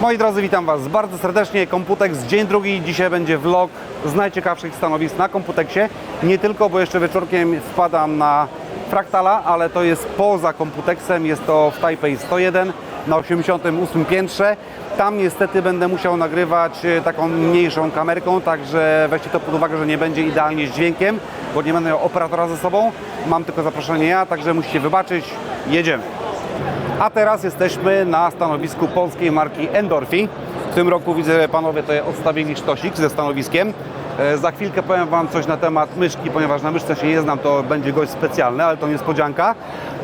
Moi drodzy, witam Was bardzo serdecznie. Komputex, dzień drugi. Dzisiaj będzie vlog z najciekawszych stanowisk na Komputeksie. Nie tylko, bo jeszcze wieczorkiem wpadam na Fraktala, ale to jest poza Komputeksem. Jest to w Taipei 101 na 88 piętrze. Tam niestety będę musiał nagrywać e, taką mniejszą kamerką, także weźcie to pod uwagę, że nie będzie idealnie z dźwiękiem, bo nie będę miał operatora ze sobą. Mam tylko zaproszenie ja, także musicie wybaczyć. Jedziemy. A teraz jesteśmy na stanowisku polskiej marki Endorfi. W tym roku widzę, że panowie tutaj odstawili sztosik ze stanowiskiem. E, Za chwilkę powiem Wam coś na temat myszki, ponieważ na myszce się nie znam, to będzie gość specjalny, ale to niespodzianka.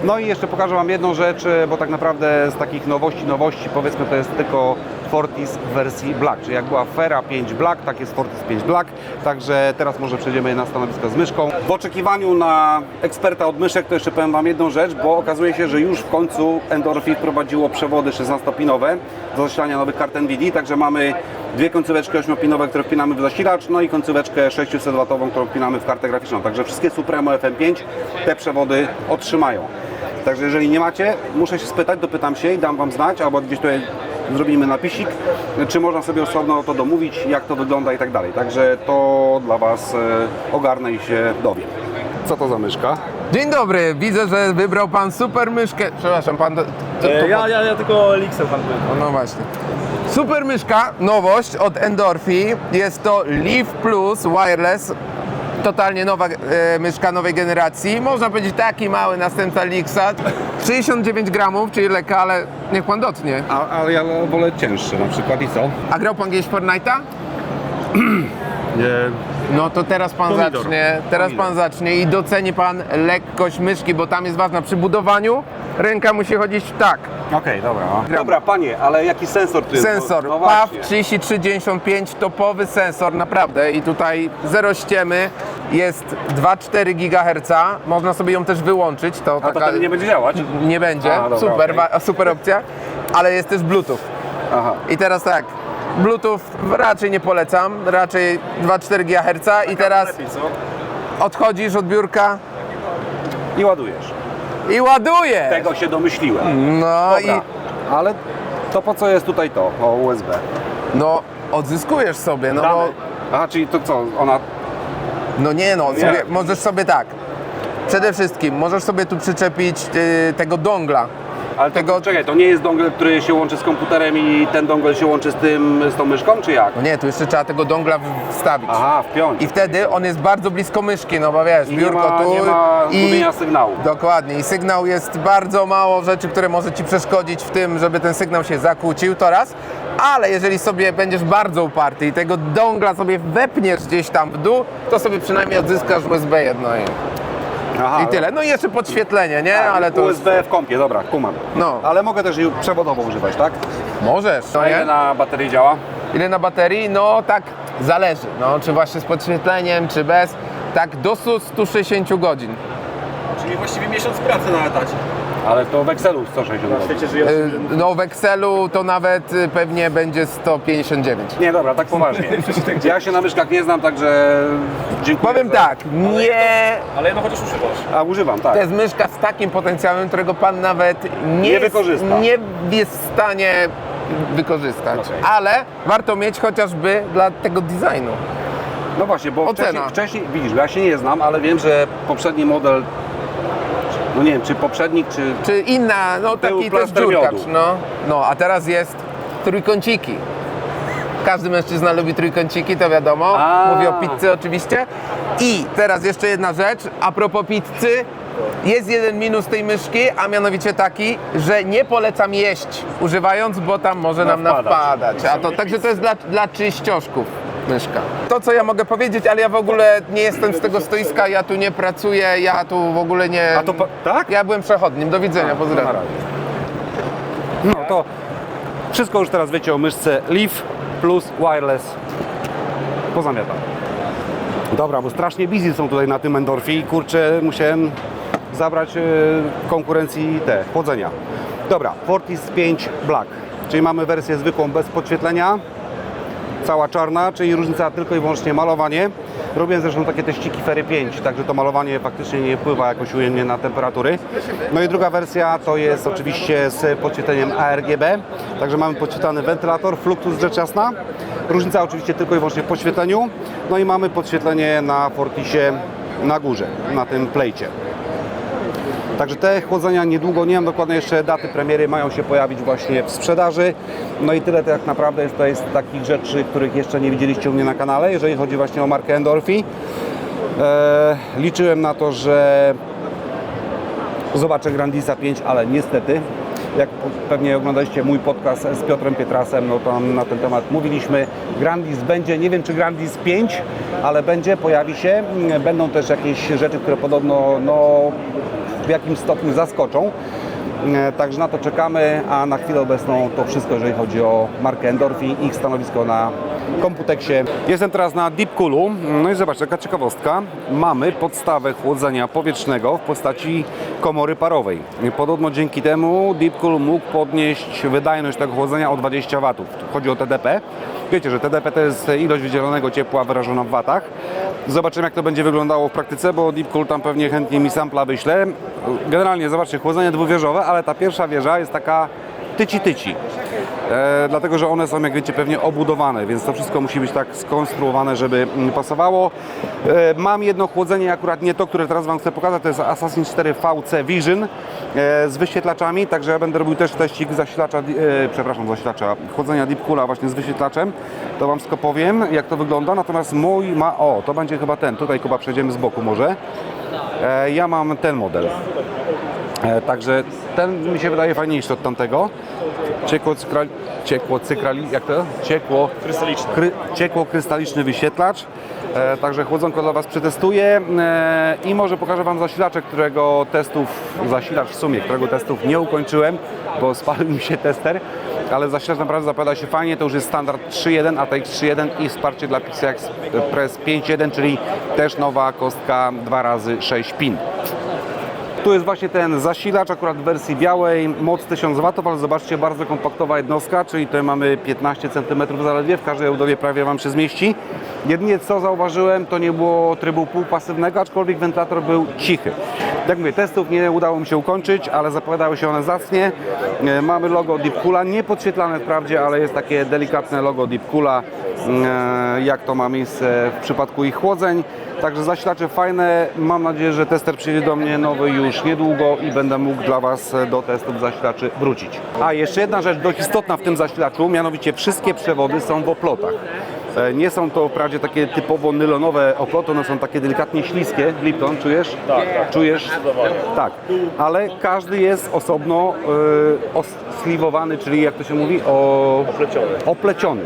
No i jeszcze pokażę Wam jedną rzecz, e, bo tak naprawdę z takich nowości, nowości powiedzmy to jest tylko Fortis w wersji Black, czyli jak była Fera 5 Black, tak jest Fortis 5 Black, także teraz może przejdziemy na stanowisko z myszką. W oczekiwaniu na eksperta od myszek to jeszcze powiem Wam jedną rzecz, bo okazuje się, że już w końcu Endorphin wprowadziło przewody 16-pinowe do zasilania nowych kart NVIDIA, także mamy dwie końcóweczki 8-pinowe, które wpinamy w zasilacz, no i końcóweczkę 600W, którą wpinamy w kartę graficzną, także wszystkie Supremo FM5 te przewody otrzymają. Także jeżeli nie macie, muszę się spytać, dopytam się i dam Wam znać, albo gdzieś tutaj zrobimy napisik, czy można sobie osobno to domówić, jak to wygląda i tak dalej. Także to dla Was e, ogarnę i się dowiem. Co to za myszka? Dzień dobry, widzę, że wybrał pan super myszkę. Przepraszam, pan. To, to, E, to, ja, ja, ja tylko Elixem handluję. No właśnie. Super myszka, nowość od Endorfi. Jest to Leaf Plus Wireless. Totalnie nowa e, myszka nowej generacji. Można powiedzieć taki mały następca Lixa. 69 gramów, czyli lekka, ale niech pan dotknie. A, ale ja wolę cięższe na przykład i co? A grał pan w Fortnite'a? Nie. No to teraz pan Pomidor. zacznie, teraz Pomidor. pan zacznie i doceni pan lekkość myszki, bo tam jest ważna przy budowaniu. Ręka musi chodzić tak. Okej, dobra. no. Gram. Dobra, panie, ale jaki sensor tu jest? Sensor No, no PAW właśnie. 3395, topowy sensor, naprawdę. I tutaj zero ściemy, jest 2,4 GHz. Można sobie ją też wyłączyć. To A to taka wtedy nie będzie działać? nie będzie. A, dobra, super, okej. wa- super opcja. Ale jest też Bluetooth. Aha. I teraz tak. Bluetooth raczej nie polecam, raczej 2,4 GHz i teraz Lepiej, co? odchodzisz od biurka I ładujesz. i ładujesz. Tego się domyśliłem. No Dobra. i Ale to po co jest tutaj to? O, USB. no odzyskujesz sobie, no bo Dane. Aha, czyli to co? Ona No nie no, sobie, możesz sobie tak. Przede wszystkim możesz sobie tu przyczepić y, tego dongla. Ale Tego- czekaj, to nie jest dongle, który się łączy z komputerem i ten dongle się łączy z tym, z tą myszką, czy jak? No nie, tu jeszcze trzeba tego dongla wstawić. Aha, wpiąć. I wtedy on jest bardzo blisko myszki, no bo wiesz, I nie biurko ma, tu nie ma i sygnału. Dokładnie. I sygnał jest bardzo mało rzeczy, które może ci przeszkodzić w tym, żeby ten sygnał się zakłócił, to raz. Ale jeżeli sobie będziesz bardzo uparty i tego dongla sobie wepniesz gdzieś tam w dół, to sobie przynajmniej odzyskasz USB jedno Aha, i tyle. No i jeszcze podświetlenie, nie? Tak, Ale to USB w kompie, dobra, kumam. No. Ale mogę też i przewodowo używać, tak? możesz. No A ile nie? na baterii działa? Ile na baterii? No tak zależy. No, czy właśnie z podświetleniem, czy bez. Tak do 160 godzin. Czyli właściwie miesiąc pracy na etacie. Ale to w Excelu 160 Na świecie żyjąc. Y, No w Excelu to nawet y, pewnie będzie 159. Nie, dobra, tak poważnie. Ja się na myszkach nie znam, także dziękuję. Powiem za- tak, nie. Ale jedno chociaż używasz. A używam, tak. To jest myszka z takim potencjałem, którego pan nawet nie, Nie jest- wykorzysta. Nie jest w stanie wykorzystać. Okej. Ale warto mieć chociażby dla tego designu. No właśnie, bo Ocena. wcześniej, wcześniej, widzisz, ja się nie znam, ale wiem, że poprzedni model, no nie wiem, czy poprzednik, czy... Czy inna, no taki też dziurkacz, no. No, a teraz jest trójkąciki. Każdy mężczyzna lubi trójkąciki, to wiadomo. A. Mówię o pizzy oczywiście. I teraz jeszcze jedna rzecz, a propos pizzy. Jest jeden minus tej myszki, a mianowicie taki, że nie polecam jeść używając, bo tam może nam nawpadać. A to, także to jest dla, dla czyścioszków myszka. To co ja mogę powiedzieć, ale ja w ogóle nie jestem z tego stoiska, ja tu nie pracuję, ja tu w ogóle nie... A to pa- tak? Ja byłem przechodnim. Do widzenia, pozdrawiam. No to wszystko już teraz wiecie o myszce Leaf plus wireless. Pozamiatam. Dobra, bo strasznie busy są tutaj na tym Endorfie i kurczę, musiałem zabrać e, konkurencji te chłodzenia. Dobra, Fortis 5 Black, czyli mamy wersję zwykłą bez podświetlenia, cała czarna, czyli różnica tylko i wyłącznie malowanie. Robiłem zresztą takie teściki Fery 5, także to malowanie faktycznie nie wpływa jakoś ujemnie na temperatury. No i druga wersja to jest oczywiście z podświetleniem ARGB, także mamy podświetlany wentylator, fluktus rzecz jasna. Różnica oczywiście tylko i wyłącznie w podświetleniu. No i mamy podświetlenie na Fortisie na górze, na tym plejcie. Także te chłodzenia niedługo, nie mam dokładnie jeszcze daty premiery, mają się pojawić właśnie w sprzedaży. No i tyle tak naprawdę jest to jest takich rzeczy, których jeszcze nie widzieliście u mnie na kanale, jeżeli chodzi właśnie o markę Endorfi. Eee, liczyłem na to, że zobaczę Grandisa 5, ale niestety, jak pewnie oglądaliście mój podcast z Piotrem Pietrasem, no tam na ten temat mówiliśmy. Grandis będzie, nie wiem czy Grandis 5, ale będzie, pojawi się. Będą też jakieś rzeczy, które podobno no, w jakimś stopniu zaskoczą. E, Także na to czekamy, a na chwilę obecną to wszystko, jeżeli chodzi o markę Endorfi, ich stanowisko na Computeksie. Jestem teraz na Deep Coolu. No i zobaczcie, jaka ciekawostka. Mamy podstawę chłodzenia powietrznego w postaci komory parowej. Podobno dzięki temu Deep Cool mógł podnieść wydajność tego chłodzenia o 20 W. Chodzi o TDP. Wiecie, że TDP to jest ilość wydzielonego ciepła wyrażona w watach. Zobaczymy, jak to będzie wyglądało w praktyce, bo Deep Cool tam pewnie chętnie mi sampla wyśle. Generalnie, zobaczcie, chłodzenie dwuwieżowe, ale ta pierwsza wieża jest taka tyci-tyci. E, dlatego, że one są, jak wiecie, pewnie obudowane, więc to wszystko musi być tak skonstruowane, żeby mm, pasowało. E, mam jedno chłodzenie, akurat nie to, które teraz Wam chcę pokazać, to jest Assassin 4 VC Vision e, z wyświetlaczami, także ja będę robił też teścik zasilacza, e, przepraszam, zasilacza, chłodzenia Deep Coola właśnie z wyświetlaczem, to Wam wszystko powiem, jak to wygląda, natomiast mój ma, o, to będzie chyba ten, tutaj Kuba przejdziemy z boku może. E, ja mam ten model. E, Także ten mi się wydaje fajniejszy od tamtego. Ciekło, cykrali, ciekło cykrali, jak to? Ciekło, Krystaliczny. kry, ciekło krystaliczny wyświetlacz. E, także chłodzonko dla Was przetestuję e, i może pokażę Wam zasilaczek, którego testów, zasilacz w sumie, którego testów nie ukończyłem, bo spalił mi się tester, ale zasilacz naprawdę zapowiada się fajnie, to już jest standard 3.1, ATX 3.1 i wsparcie dla PCI Express 5.1, czyli też nowa kostka 2 razy 6 pin. Tu jest właśnie ten zasilacz, akurat w wersji białej, moc 1000 W, ale zobaczcie, bardzo kompaktowa jednostka, czyli tutaj mamy 15 cm zaledwie, w każdej obudowie prawie Wam się zmieści. Jedynie co zauważyłem, to nie było trybu półpasywnego, aczkolwiek wentylator był cichy. Jak mówię, testów nie udało mi się ukończyć, ale zapowiadały się one zacnie. E, Mamy logo Deep Coola, nie podświetlane wprawdzie, ale jest takie delikatne logo Deep Coola, e, jak to ma miejsce w przypadku ich chłodzeń. Także zasilacze fajne. Mam nadzieję, że tester przyjdzie do mnie nowy już niedługo i będę mógł dla Was do testów zasilaczy wrócić. A jeszcze jedna rzecz dość istotna w tym zasilaczu, mianowicie wszystkie przewody są w oplotach. E, Nie są to wprawdzie takie typowo nylonowe oploty, one są takie delikatnie śliskie. Lipton, czujesz? Tak, tak. Czujesz? Tak, ale każdy jest osobno y, osliwowany, czyli jak to się mówi, o... Opleciony. opleciony.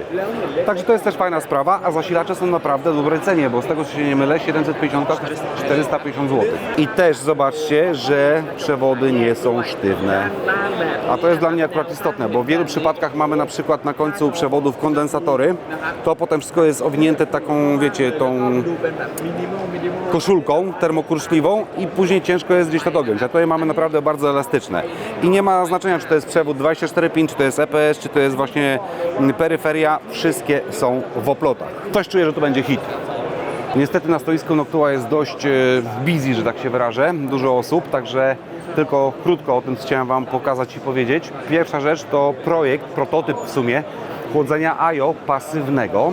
Także to jest też fajna sprawa, a zasilacze są naprawdę w dobrej cenie, bo z tego co się nie mylę, 750 450 zł. I też zobaczcie, że przewody nie są sztywne. A to jest dla mnie akurat istotne, bo w wielu przypadkach mamy na przykład na końcu przewodów kondensatory, to potem wszystko jest owinięte taką, wiecie, tą koszulką termokurczliwą i później ciężko jest gdzieś to dogiąć. A tutaj mamy naprawdę bardzo elastyczne. I nie ma znaczenia, czy to jest przewód 24 pin, czy to jest EPS, czy to jest właśnie peryferia. Wszystkie są w oplotach. Coś czuję, że to będzie hit. Niestety na stoisku Noctua jest dość e, busy, że tak się wyrażę, dużo osób, także tylko krótko o tym chciałem Wam pokazać i powiedzieć. Pierwsza rzecz to projekt, prototyp w sumie chłodzenia AJO pasywnego,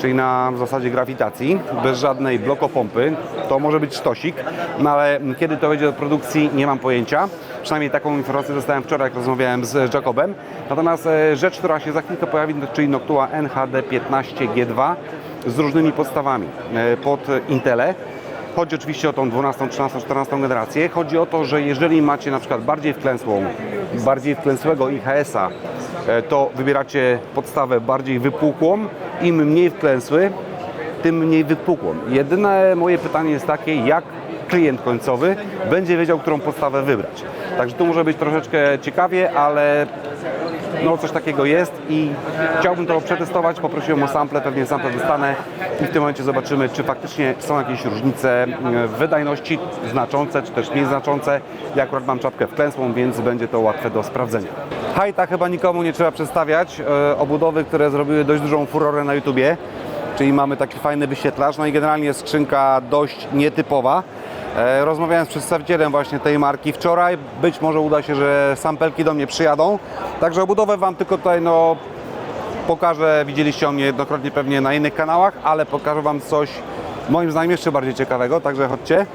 czyli na zasadzie grawitacji, bez żadnej blokopompy. To może być sztosik, no ale kiedy to wejdzie do produkcji nie mam pojęcia. Przynajmniej taką informację dostałem wczoraj, jak rozmawiałem z Jacobem. Natomiast e, rzecz, która się za chwilkę pojawi, czyli Noctua NHD15G2 z różnymi podstawami e, pod Intele. Chodzi oczywiście o tą 12, 13, 14 generację. Chodzi o to, że jeżeli macie na przykład bardziej wklęsłą, bardziej wklęsłego IHS-a, to wybieracie podstawę bardziej wypukłą. Im mniej wklęsły, tym mniej wypukłą. Jedyne moje pytanie jest takie, jak klient końcowy będzie wiedział, którą podstawę wybrać. Także tu może być troszeczkę ciekawie, ale no coś takiego jest i chciałbym to przetestować, poprosiłem o sample, pewnie sample dostanę i w tym momencie zobaczymy, czy faktycznie są jakieś różnice w wydajności znaczące, czy też mniej znaczące. Ja akurat mam czapkę wklęsłą, więc będzie to łatwe do sprawdzenia. Hajta chyba nikomu nie trzeba przedstawiać, e, obudowy, które zrobiły dość dużą furorę na YouTubie, czyli mamy taki fajny wyświetlacz, no i generalnie skrzynka dość nietypowa. E, Rozmawiałem z przedstawicielem właśnie tej marki wczoraj, być może uda się, że sampelki do mnie przyjadą, także obudowę Wam tylko tutaj no, pokażę, widzieliście o mnie jednokrotnie pewnie na innych kanałach, ale pokażę Wam coś moim zdaniem jeszcze bardziej ciekawego, także chodźcie.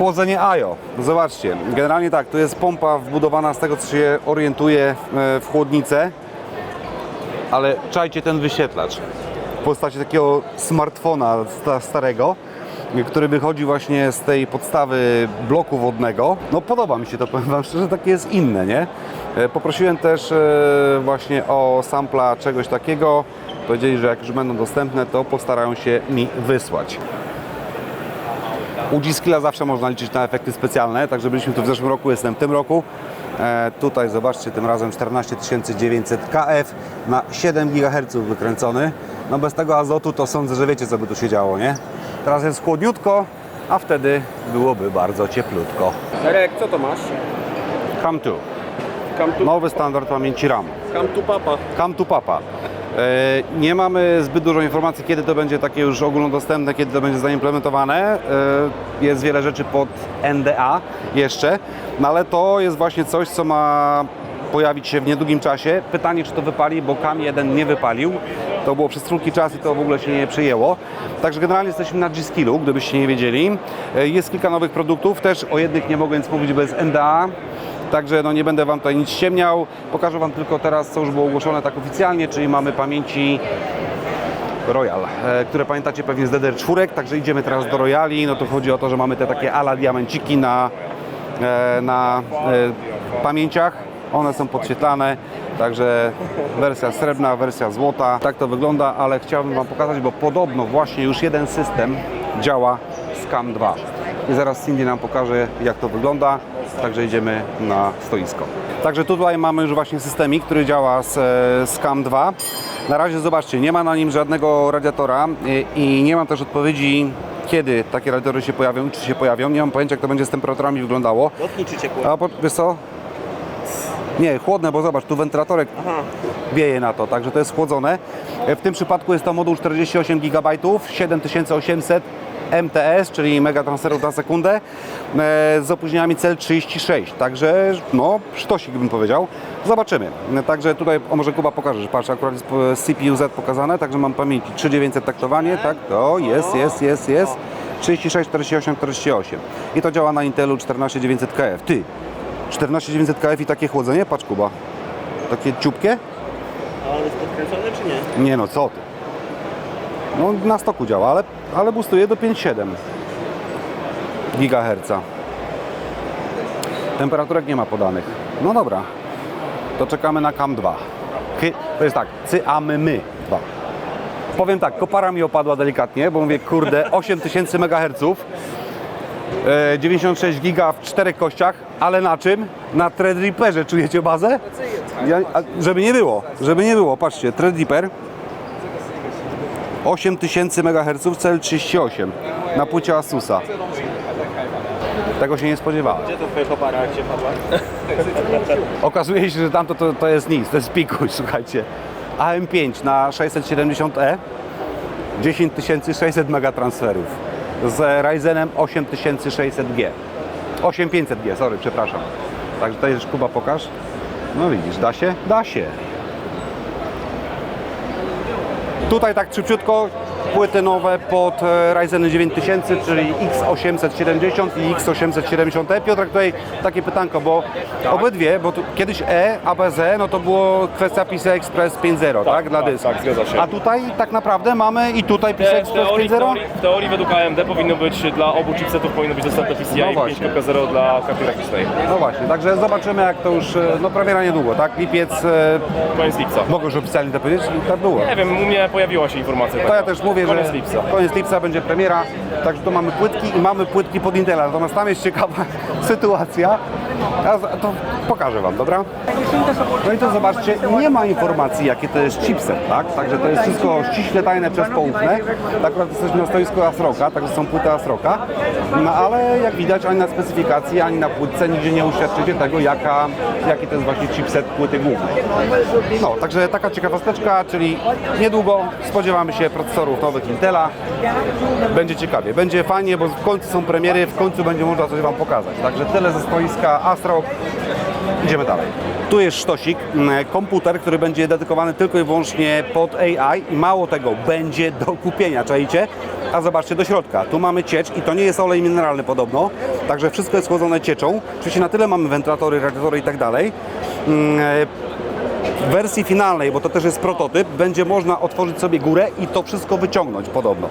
Chłodzenie AJO. Zobaczcie, generalnie tak, to jest pompa wbudowana z tego, co się orientuje e, w chłodnicę, ale czajcie ten wyświetlacz w postaci takiego smartfona sta- starego, który wychodzi właśnie z tej podstawy bloku wodnego. No podoba mi się to, powiem Wam szczerze, takie jest inne, nie? E, Poprosiłem też e, właśnie o sampla czegoś takiego. Powiedzieli, że jak już będą dostępne, to postarają się mi wysłać. U G-Skilla zawsze można liczyć na efekty specjalne, także byliśmy tu w zeszłym roku, jestem w tym roku. E, tutaj zobaczcie, tym razem 14900 KF na 7 GHz wykręcony. No bez tego azotu to sądzę, że wiecie co by tu się działo, nie? Teraz jest chłodniutko, a wtedy byłoby bardzo cieplutko. Darek, co to masz? Come to. Come to, Nowy standard pamięci RAM. come to papa. Come to Papa. E, Nie mamy zbyt dużo informacji, kiedy to będzie takie już ogólnodostępne, kiedy to będzie zaimplementowane. E, Jest wiele rzeczy pod NDA jeszcze, no ale to jest właśnie coś, co ma pojawić się w niedługim czasie. Pytanie, czy to wypali, bo CAM 1 nie wypalił. To było przez krótki czas i to w ogóle się nie przyjęło. Także generalnie jesteśmy na G-Skillu, gdybyście nie wiedzieli. E, Jest kilka nowych produktów, też o jednych nie mogę nic mówić bez NDA. Także no nie będę Wam tutaj nic ściemniał. Pokażę Wam tylko teraz, co już było ogłoszone tak oficjalnie, czyli mamy pamięci Royal, e, które pamiętacie pewnie z DDR4, także idziemy teraz do Royali. No to chodzi o to, że mamy te takie ala diamenciki na, e, na e, pamięciach. One są podświetlane, także wersja srebrna, wersja złota. Tak to wygląda, ale chciałbym Wam pokazać, bo podobno właśnie już jeden system działa z CAM 2. I zaraz Cindy nam pokaże, jak to wygląda. Także idziemy na stoisko. Także tutaj mamy już właśnie systemik, który działa z, e, z CAM 2. Na razie zobaczcie, nie ma na nim żadnego radiatora i, i nie mam też odpowiedzi, kiedy takie radiatory się pojawią, czy się pojawią. Nie mam pojęcia, jak to będzie z temperaturami wyglądało. Dotknij czy ciepło. A po, wiesz co? Nie, chłodne, bo zobacz, tu wentylatorek wieje na to, także to jest chłodzone. E, W tym przypadku jest to moduł 48 GB, 7800 MTS, czyli megatransferów na sekundę, e, z opóźnieniami cel 36, także no, sztosik bym powiedział. Zobaczymy. E, Także tutaj, o może Kuba pokażesz, patrz, akurat jest e, CPU Z pokazane, także mam pamięci 3900 taktowanie, tak, to jest, jest, jest, jest. 36, 48, 48. I to działa na Intelu 14900 KF. Ty, 14900 KF i takie chłodzenie? Patrz Kuba. Takie ciupkie? Ale jest podkręcony czy nie? Nie no, co ty? No na stoku działa, ale, ale boostuje do 5,7 GHz. Temperaturek nie ma podanych. No dobra, to czekamy na CAM 2. Chy- To jest tak, CAMY 2. Powiem tak, kopara mi opadła delikatnie, bo mówię, kurde, 8000 MHz, e, 96 giga w czterech kościach, ale na czym? Na Threadripperze czujecie bazę? Ja, a, żeby nie było, żeby nie było, patrzcie, Threadripper 8000 MHz, cel 38 na płycie Asusa. Tego się nie spodziewałem. Gdzie to twoja kopara jak się padła? Okazuje się, że tamto to, to jest nic, to jest pikuś, słuchajcie. AM5 na 670E, 10600 megatransferów z Ryzenem 8600G. 8500G, sorry, przepraszam. Także tutaj już Kuba pokaż. No widzisz, da się? Da się. Tutaj tak szybciutko płyty nowe pod e, Ryzeny 9000, czyli X870 i X870E. Piotrek, tutaj takie pytanko, bo obydwie, bo tu, kiedyś E, a bez E, no to było kwestia PCI Express 5.0, tak, dla tak, dysku. tak, zgadza się. A tutaj tak naprawdę mamy i tutaj w, Express teorii, w, 5.0? teorii, w teorii według AMD powinno być dla obu chipsetów powinno być dostępne PCI No właśnie. 5.0 dla karty graficznej. No właśnie, także zobaczymy jak to już, e, no premiera niedługo, tak? Lipiec, e, Koniec lipca. mogę już oficjalnie to powiedzieć? Tak było. Nie wiem, u mnie pojawiła się informacja. To taka. ja też mówię, Koniec że lipca. koniec lipca będzie premiera, także tu mamy płytki i mamy płytki pod Intela. Natomiast tam jest ciekawa sytuacja, Ja to pokażę Wam, dobra? No i to zobaczcie, nie ma informacji jaki to jest chipset, tak? Także to jest wszystko ściśle tajne przez poufne. Akurat jesteśmy na stoisku Asroka, także są płyty Asroka. No ale jak widać ani na specyfikacji, ani na płytce nigdzie nie uświadczycie tego, jaka, jaki to jest właśnie chipset płyty głównej. No, także taka ciekawosteczka, czyli niedługo spodziewamy się procesorów nowych Intela. Będzie ciekawie, będzie fajnie, bo w końcu są premiery, w końcu będzie można coś Wam pokazać. Także tyle ze stoiska Astro. Idziemy dalej. Tu jest sztosik, m, komputer, który będzie dedykowany tylko i wyłącznie pod AI i mało tego, będzie do kupienia, czajcie? A zobaczcie do środka, tu mamy ciecz i to nie jest olej mineralny podobno, także wszystko jest chłodzone cieczą. Oczywiście na tyle mamy wentylatory, radiatory i tak dalej. W wersji finalnej, bo to też jest prototyp, będzie można otworzyć sobie górę i to wszystko wyciągnąć podobno.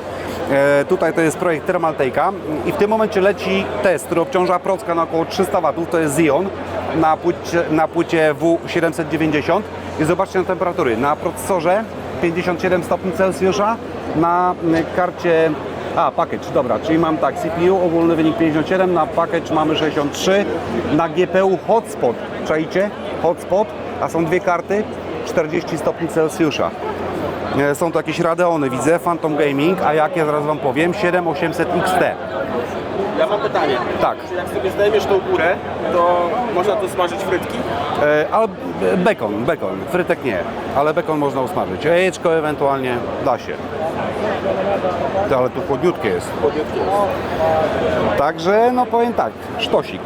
E, tutaj to jest projekt Thermaltake'a i w tym momencie leci test, który obciąża procka na około 300 W, to jest Xeon na płycie, na płycie W790 i zobaczcie na temperatury. Na procesorze 57 stopni Celsjusza, na karcie a, package, dobra, czyli mam tak, CPU, ogólny wynik 57, na package mamy 63, na GPU hotspot, czajcie? Hotspot, a są dwie karty, 40 stopni Celsjusza. E, Są to jakieś Radeony, widzę, Phantom Gaming, a jakie zaraz Wam powiem, 7800 XT. Ja mam pytanie. Tak, Czy jak sobie zdejmiesz tą górę, to można tu smażyć frytki? e, ale bekon, bekon, frytek nie, ale bekon można usmażyć. Jajeczko ewentualnie da się. Ale tu chłodniutkie jest. Także, no powiem tak, sztosik.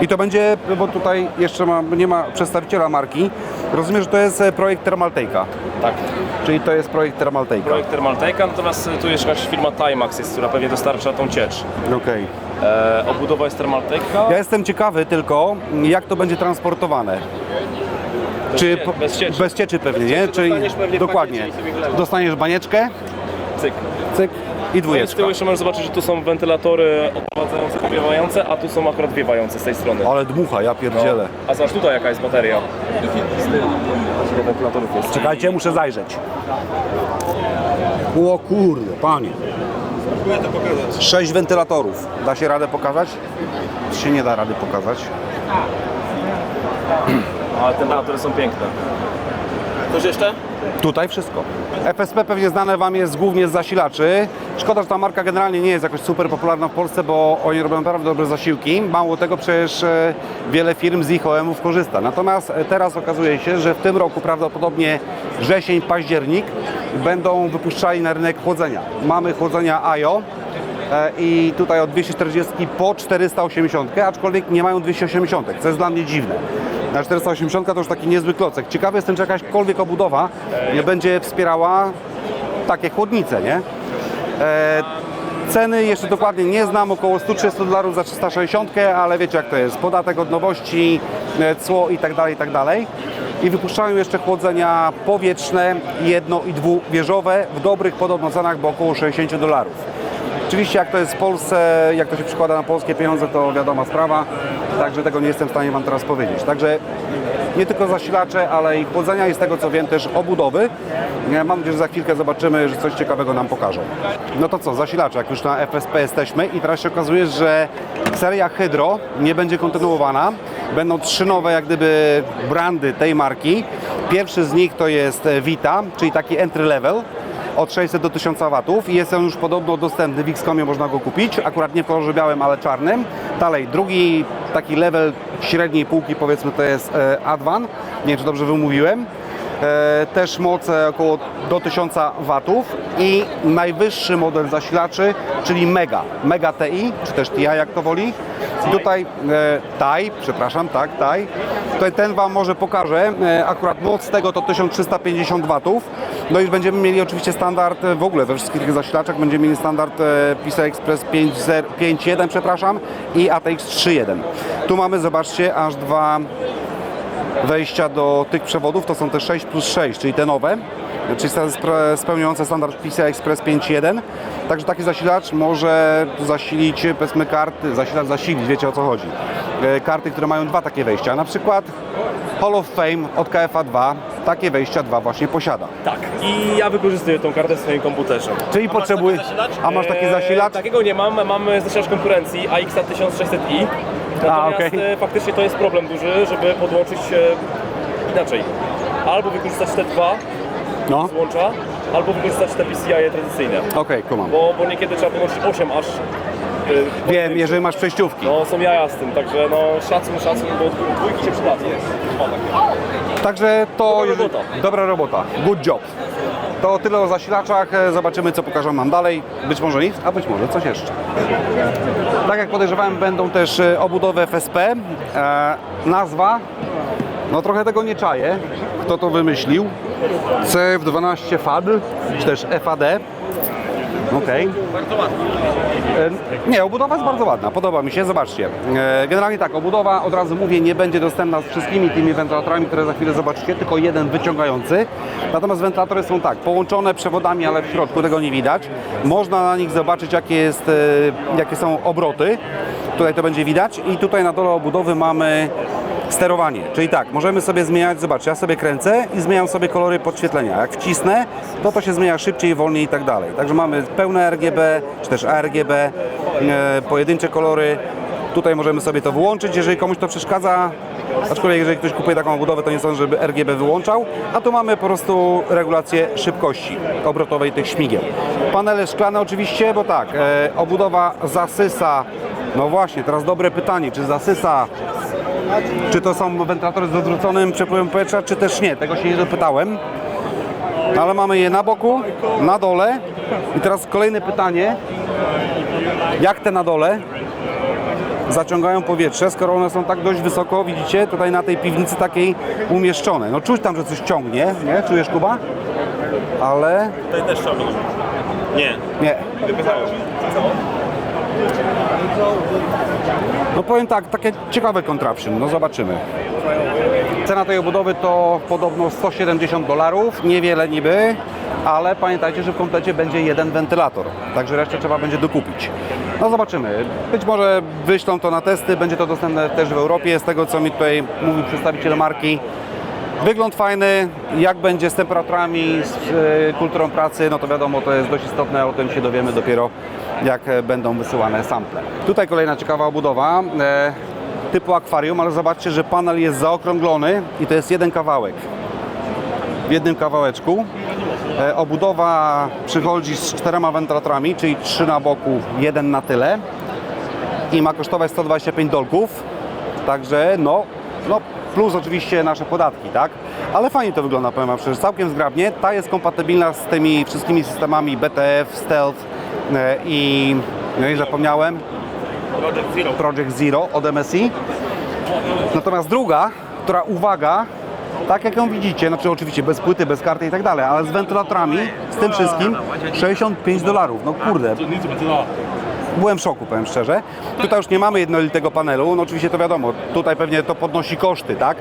I to będzie, bo tutaj jeszcze ma, nie ma przedstawiciela marki. Rozumiem, że to jest e, projekt Thermaltake'a. Tak. Czyli to jest projekt Thermaltake'a. Projekt Thermaltake'a, natomiast y, tu jest jakaś firma Timax, jest, która pewnie dostarcza tą ciecz. Okej. E, obudowa jest Thermaltake'a. Ja jestem ciekawy tylko, jak to będzie transportowane. Czy cie- bez cieczy. Bez cieczy pewnie, nie? Czyli dostaniesz pewnie w dokładnie. pakiecie. Dostaniesz banieczkę, Cyk. cyk i No i z dwójeczka. tyłu jeszcze możesz zobaczyć, że tu są wentylatory odprowadzające, powiewające, a tu są akurat wiewające z tej strony. Ale dmucha, ja pierdzielę. A zobacz tutaj jaka jest bateria. Z tyłu. Do wentylatorów jest. Czekajcie, muszę zajrzeć. O kurde, panie. Sześć wentylatorów. Da się radę pokazać? Czy się nie da rady pokazać? Ale temperatury są piękne. Coś jeszcze? Tutaj wszystko. FSP pewnie znane Wam jest głównie z zasilaczy. Szkoda, że ta marka generalnie nie jest jakoś super popularna w Polsce, bo oni robią naprawdę dobre zasiłki. Mało tego, przecież e, wiele firm z ich OEM-ów korzysta. Natomiast e, teraz okazuje się, że w tym roku prawdopodobnie wrzesień, październik będą wypuszczali na rynek chłodzenia. Mamy chłodzenia AIO, E, i tutaj od 240 po 480, aczkolwiek nie mają 280, co jest dla mnie dziwne. Na 480 to już taki niezły klocek. Ciekawy jestem, czy jakaśkolwiek obudowa nie będzie wspierała takie chłodnice, nie? E, Ceny jeszcze dokładnie nie znam, około 130 dolarów za 360, ale wiecie jak to jest, podatek od nowości, e, cło i tak dalej, i tak dalej. I wypuszczają jeszcze chłodzenia powietrzne, jedno i dwuwieżowe w dobrych podobno cenach, bo około 60 dolarów. Oczywiście jak to jest w Polsce, jak to się przykłada na polskie pieniądze, to wiadoma sprawa, także tego nie jestem w stanie Wam teraz powiedzieć. Także nie tylko zasilacze, ale i chłodzenia i z tego co wiem też obudowy. Ja Mam nadzieję, że za chwilkę zobaczymy, że coś ciekawego nam pokażą. No to co, zasilacze, jak już na FSP jesteśmy i teraz się okazuje, że seria Hydro nie będzie kontynuowana. Będą trzy nowe jak gdyby brandy tej marki. Pierwszy z nich to jest Vita, czyli taki entry level od 600 do 1000 watów i jest on już podobno dostępny w Xcomie, można go kupić, akurat nie w kolorze białym, ale czarnym. Dalej, drugi taki level średniej półki powiedzmy to jest e, Advan, nie wiem czy dobrze wymówiłem. E, też moce około do 1000 watów i najwyższy model zasilaczy, czyli Mega, Mega TI, czy też TI jak to woli. Tutaj e, przepraszam, tak, TAI. Tutaj ten Wam może pokażę. E, akurat moc tego to 1350 watów. No i będziemy mieli oczywiście standard e, w ogóle we wszystkich tych zasilaczach będziemy mieli standard e, PCI Express 5.0 5.1 przepraszam i ATX 3.1. Tu mamy, zobaczcie, aż dwa wejścia do tych przewodów, to są te 6 plus 6, czyli te nowe, czyli spełniające standard PCI Express 5.1. Także taki zasilacz może zasilić, powiedzmy, karty, zasilacz zasilić, wiecie o co chodzi. E, Karty, które mają dwa takie wejścia, na przykład Hall of Fame od KFA 2 takie wejścia dwa właśnie posiada. Tak. I ja wykorzystuję tą kartę w swoim komputerze. Czyli potrzebuję. A masz taki Eee, zasilacz? Takiego nie mam, mamy zasilacz konkurencji AX 1600i. Natomiast okej. e, faktycznie to jest problem duży, żeby podłączyć się inaczej. Albo wykorzystać te dwa No, złącza, albo wykorzystać te PCI tradycyjne. okej, kumam. Bo, bo niekiedy trzeba podłączyć 8 aż. Wiem, jeżeli masz przejściówki. No są jaja z tym, także no szacun, szacun, bo dwójki się przydadzą. Także to... Dobra robota. Dobra robota. Good job. To tyle o zasilaczach. E, Zobaczymy, co pokażą nam dalej. Być może nic, a być może coś jeszcze. Tak jak podejrzewałem, będą też e, obudowy FSP. E, nazwa, no trochę tego nie czaję. Kto to wymyślił? CF12 FAD, czy też FAD. Okej. E, Nie, obudowa jest bardzo ładna, podoba mi się, zobaczcie. E, Generalnie tak, obudowa, od razu mówię, nie będzie dostępna z wszystkimi tymi wentylatorami, które za chwilę zobaczycie, tylko jeden wyciągający. Natomiast wentylatory są tak, połączone przewodami, ale w środku tego nie widać. Można na nich zobaczyć, jakie, jest, e, jakie są obroty. Tutaj to będzie widać i tutaj na dole obudowy mamy sterowanie. Czyli tak, możemy sobie zmieniać, zobacz, ja sobie kręcę i zmieniam sobie kolory podświetlenia. Jak wcisnę, to to się zmienia szybciej, wolniej i tak dalej. Także mamy pełne RGB, czy też ARGB, e, pojedyncze kolory. Tutaj możemy sobie to wyłączyć, jeżeli komuś to przeszkadza. Aczkolwiek jeżeli ktoś kupuje taką budowę, to nie sądzę, żeby RGB wyłączał. A tu mamy po prostu regulację szybkości obrotowej tych śmigieł. Panele szklane oczywiście, bo tak, e, obudowa zasysa, no właśnie, teraz dobre pytanie, czy zasysa czy to są wentylatory z odwróconym przepływem powietrza, czy też nie. Tego się nie dopytałem. Ale mamy je na boku, na dole. I teraz kolejne pytanie. Jak te na dole zaciągają powietrze, skoro one są tak dość wysoko, widzicie, tutaj na tej piwnicy takiej umieszczone. No czuć tam, że coś ciągnie, nie? Czujesz, Kuba? Ale Tutaj też trzeba. Nie, nie. wypychało się. No powiem tak, takie ciekawe contraption, no zobaczymy. Cena tej obudowy to podobno 170 dolarów, niewiele niby, ale pamiętajcie, że w komplecie będzie jeden wentylator, także resztę trzeba będzie dokupić. No zobaczymy, być może wyślą to na testy, będzie to dostępne też w Europie, z tego co mi tutaj mówił przedstawiciel marki. Wygląd fajny, jak będzie z temperaturami, z e, kulturą pracy, no to wiadomo, to jest dość istotne, o tym się dowiemy dopiero jak e, będą wysyłane sample. Tutaj kolejna ciekawa obudowa e, typu akwarium, ale zobaczcie, że panel jest zaokrąglony i to jest jeden kawałek. W jednym kawałeczku. Obudowa przychodzi z czterema wentylatorami, czyli trzy na boku, jeden na tyle i ma kosztować 125 dolków. Także no, no plus oczywiście nasze podatki, tak? Ale fajnie to wygląda, powiem wam szczerze, całkiem zgrabnie. Ta jest kompatybilna z tymi wszystkimi systemami BTF, Stealth e, i, no i zapomniałem, Project Zero. Project Zero od MSI. Natomiast druga, która uwaga, tak jak ją widzicie, znaczy oczywiście bez płyty, bez karty i tak dalej, ale z wentylatorami, z tym wszystkim 65 dolarów. No kurde, byłem w szoku, powiem szczerze. Tutaj już nie mamy jednolitego panelu, no oczywiście to wiadomo, tutaj pewnie to podnosi koszty, tak?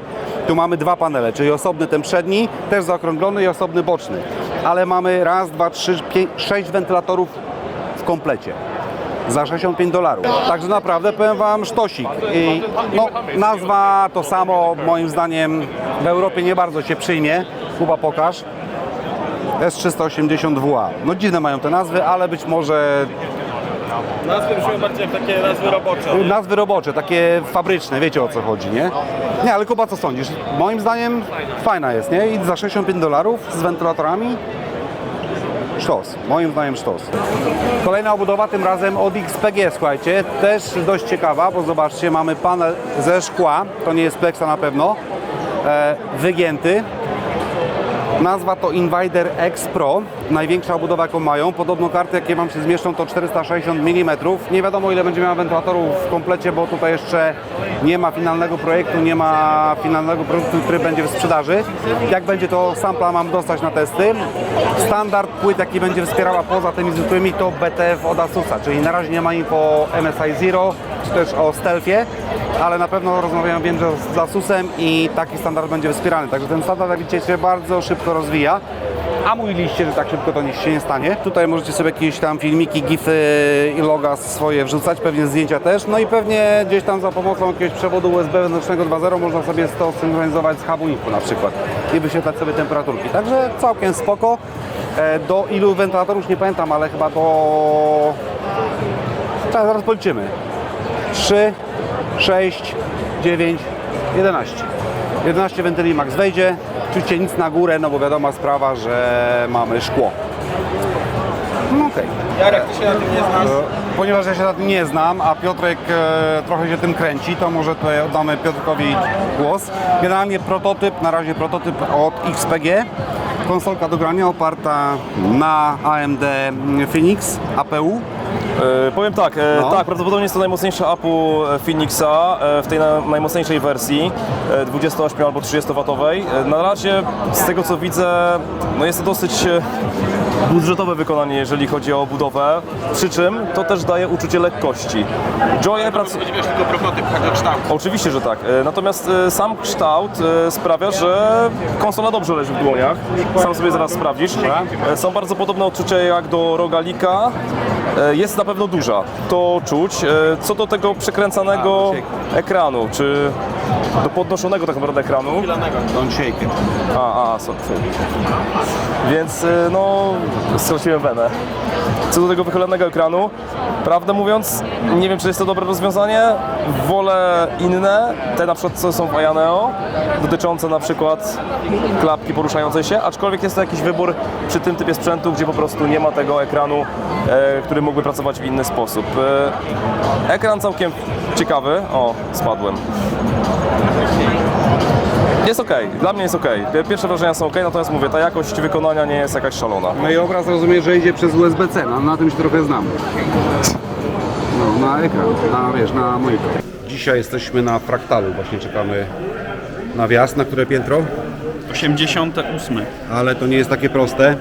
Tu mamy dwa panele, czyli osobny ten przedni, też zaokrąglony i osobny boczny. Ale mamy raz, dwa, trzy, sześć wentylatorów w komplecie za 65 dolarów. Także naprawdę powiem Wam sztosik. I no, nazwa to samo, moim zdaniem w Europie nie bardzo się przyjmie. Kuba pokaż. S380WA. No dziwne mają te nazwy, ale być może Nazwy brzmią bardziej jak takie nazwy robocze. nazwy robocze, takie fabryczne, wiecie o co chodzi, nie? Nie, ale Kuba co sądzisz? Moim zdaniem fajna jest, nie? I za 65 dolarów z wentylatorami sztos, moim zdaniem sztos. Kolejna obudowa, tym razem od XPG, słuchajcie, też dość ciekawa, bo zobaczcie, mamy panel ze szkła, to nie jest Plexa na pewno, e, wygięty. Nazwa to Invader X Pro, największa obudowa jaką mają. Podobno karty jakie Wam się zmieszczą to 460 mm. Nie wiadomo ile będzie miała wentylatorów w komplecie, bo tutaj jeszcze nie ma finalnego projektu, nie ma finalnego produktu, który będzie w sprzedaży. Jak będzie to sampla mam dostać na testy. Standard płyt jaki będzie wspierała poza tymi zwykłymi to BTF od Asusa, czyli na razie nie ma info MSI Zero, czy też o Stealthie, ale na pewno rozmawiam wiem, że z Asusem i taki standard będzie wspierany. Także ten standard jak widzicie się bardzo szybko rozwija. A mówiliście, że tak szybko to nic się nie stanie. Tutaj możecie sobie jakieś tam filmiki, gify i loga swoje wrzucać, pewnie zdjęcia też. No i pewnie gdzieś tam za pomocą jakiegoś przewodu USB wewnętrznego 2.0 można sobie to synchronizować z hubu na przykład i wyświetlać sobie temperaturki. Także całkiem spoko. E, Do ilu wentylatorów nie pamiętam, ale chyba do... Tak, zaraz policzymy. 3, 6, 9, 11. 11 wentyli max wejdzie. Oczywiście nic na górę, no bo wiadoma sprawa, że mamy szkło. No okej. Jarek, ty się na tym nie znasz? E, Ponieważ ja się na tym nie znam, a Piotrek e, trochę się tym kręci, to może tutaj oddamy Piotrkowi głos. Generalnie prototyp, na razie prototyp od XPG. Konsolka do grania oparta na AMD Phoenix APU. E, powiem tak, e, No. tak, prawdopodobnie jest to najmocniejsza APU Phoenixa e, w tej na, najmocniejszej wersji e, 28 albo 30 watowej. E, na razie z tego co widzę, no jest to dosyć e, budżetowe wykonanie, jeżeli chodzi o budowę, przy czym to też daje uczucie lekkości. Joye pracują... Będzie wiesz, tylko prototyp, tak do kształtu. Oczywiście, że tak. E, Natomiast e, sam kształt e, sprawia, że konsola dobrze leży w dłoniach. Sam sobie zaraz sprawdzisz. Są bardzo podobne odczucia jak do rogalika. Jest na pewno duża. To czuć. Co do tego przekręcanego ekranu, czy do podnoszonego tak naprawdę ekranu. Don't shake it. A, a, sorry. Więc y, no, straciłem wenę. Co do tego wychylonego ekranu, prawdę mówiąc, nie wiem czy jest to dobre rozwiązanie. Wolę inne, te na przykład co są w Ayaneo, dotyczące na przykład klapki poruszającej się, aczkolwiek jest to jakiś wybór przy tym typie sprzętu, gdzie po prostu nie ma tego ekranu, e, który mógłby pracować w inny sposób. E, ekran całkiem ciekawy. O, spadłem. Jest ok, dla mnie jest ok. Pierwsze wrażenia są ok, natomiast mówię, ta jakość wykonania nie jest jakaś szalona. No i obraz rozumiem, że idzie przez USB-C, no na tym się trochę znam. No, na ekran, na, wiesz, na monitor. Dzisiaj jesteśmy na Fraktalu, właśnie czekamy na wjazd, na które piętro? 88. Ale to nie jest takie proste,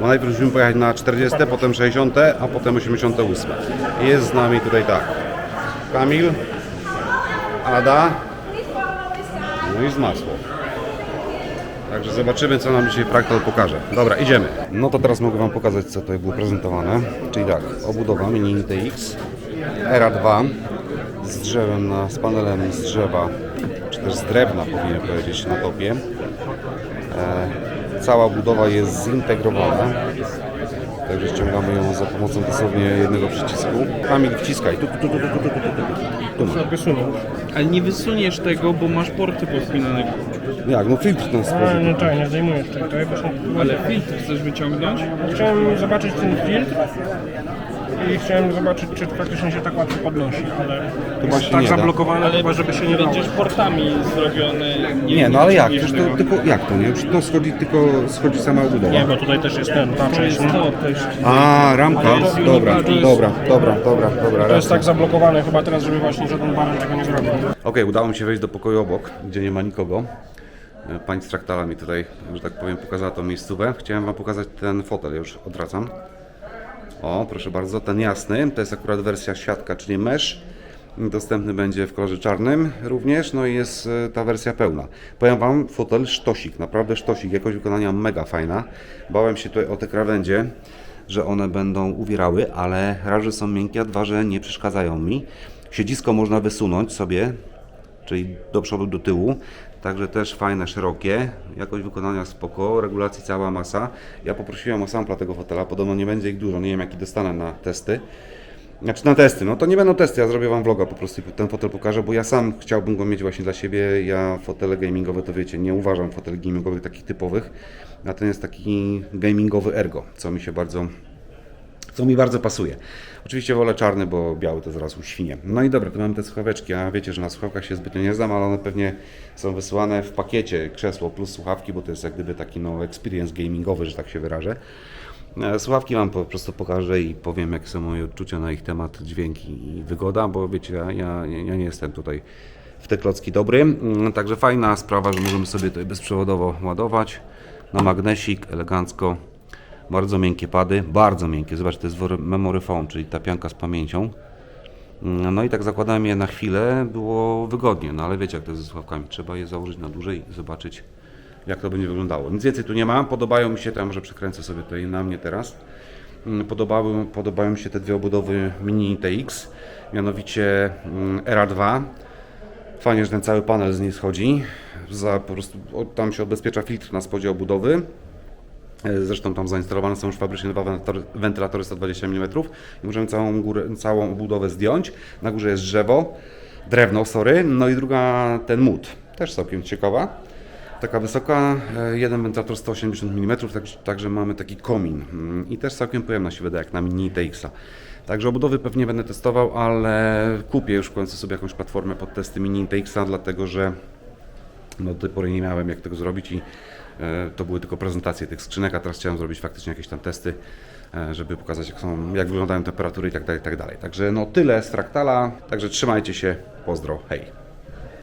bo najpierw musimy pojechać na 40, potem 60, a potem 88. Jest z nami tutaj tak, Kamil, Ada, no i z masło. Także zobaczymy, co nam dzisiaj Fraktal pokaże. Dobra, idziemy. No to teraz mogę Wam pokazać, co tutaj było prezentowane. Czyli tak, obudowa Mini TX, Era 2 z drzewem, na, z panelem z drzewa, czy też z drewna, powinien powiedzieć, na topie. E, cała budowa jest zintegrowana. Także ściągamy ją za pomocą dosłownie jednego przycisku. Kamil, wciskaj. Tu, tu, tu, tu, tu, tu, tu, tu, tu. Ale nie wysuniesz tego, bo masz porty podpinane. Jak? No filtr ten A, stworzył. no tak, nie. To ja właśnie Ale filtr chcesz wyciągnąć? chciałem zobaczyć ten filtr i chciałem zobaczyć, czy faktycznie się tak łatwo podnosi, ale jest właśnie tak nie da. zablokowane, chyba żeby się nie dało. Będziesz portami zrobiony. Nie, no ale jak? Przecież to tylko, jak to nie? Przecież to schodzi tylko schodzi sama budowa. Nie, bo tutaj też jest ten, ta To część. jest nie? to też. A, ramka. Dobra, to jest- dobra, dobra, dobra, dobra. To jest tak zablokowane chyba teraz, żeby właśnie żaden baran tego nie zrobił. Okej, udało mi się wejść do pokoju obok, gdzie nie ma nikogo. E, Pani z traktala mi tutaj, że tak powiem, pokazała tą miejscówę. Chciałem Wam pokazać ten fotel, już odwracam. O, proszę bardzo, ten jasny, to jest akurat wersja siatka, czyli mesh. Dostępny będzie w kolorze czarnym również, no i jest e, ta wersja pełna. Powiem Wam, fotel sztosik, naprawdę sztosik, jakość wykonania mega fajna. Bałem się tutaj o te krawędzie, że one będą uwierały, ale raz, że są miękkie, a dwa, że nie przeszkadzają mi. Siedzisko można wysunąć sobie, czyli do przodu, do tyłu. Także też fajne, szerokie, jakość wykonania spoko, regulacji cała masa. Ja poprosiłem o sampla tego fotela, podobno nie będzie ich dużo, nie wiem jaki dostanę na testy. Znaczy na testy, no to nie będą testy, ja zrobię Wam vloga po prostu ten fotel pokażę, bo ja sam chciałbym go mieć właśnie dla siebie. Ja fotele gamingowe to wiecie, nie uważam foteli gamingowych takich typowych, a ten jest taki gamingowy ergo, co mi się bardzo co mi bardzo pasuje. Oczywiście wolę czarny, bo biały to zaraz uświnie. No i dobra, tu mamy te słuchaweczki, a wiecie, że na słuchawkach się zbytnio nie znam, ale one pewnie są wysyłane w pakiecie krzesło plus słuchawki, bo to jest jak gdyby taki no experience gamingowy, że tak się wyrażę. E, Słuchawki Wam po prostu pokażę i powiem, jakie są moje odczucia na ich temat, dźwięki i wygoda, bo wiecie, ja, ja, ja nie jestem tutaj w te klocki dobry. Mm, Także fajna sprawa, że możemy sobie tutaj bezprzewodowo ładować na magnesik, elegancko. Bardzo miękkie pady, bardzo miękkie. Zobaczcie, to jest memory foam, czyli ta pianka z pamięcią. Mm, No i tak zakładałem je na chwilę, było wygodnie, no ale wiecie jak to jest ze słuchawkami. Trzeba je założyć na dłużej i zobaczyć jak to będzie wyglądało. Nic więcej tu nie ma, podobają mi się, ja może przekręcę sobie tutaj na mnie teraz. Mm, Podobały, podobają mi się te dwie obudowy Mini TX, mianowicie mm, Era 2. Fajnie, że ten cały panel z niej schodzi. Za, po prostu, tam się odbezpiecza filtr na spodzie obudowy. E, Zresztą tam zainstalowane są już fabrycznie dwa wentylator- wentylatory 120 mm i możemy całą, górę, całą obudowę zdjąć. Na górze jest drzewo. drewno, sorry. No i druga ten mód, też całkiem ciekawa. Taka wysoka, e, jeden wentylator 180 mm, tak, także mamy taki komin Mm, i też całkiem pojemna się wydaje jak na mini TX-a. Także obudowy pewnie będę testował, ale kupię już w końcu sobie jakąś platformę pod testy mini TX-a, dlatego że no, do tej pory nie miałem jak tego zrobić i to były tylko prezentacje tych skrzynek, a teraz chciałem zrobić faktycznie jakieś tam testy, e, żeby pokazać jak, są, jak wyglądają temperatury i tak dalej, tak dalej. Także no tyle z Fraktala, także trzymajcie się, pozdro, hej!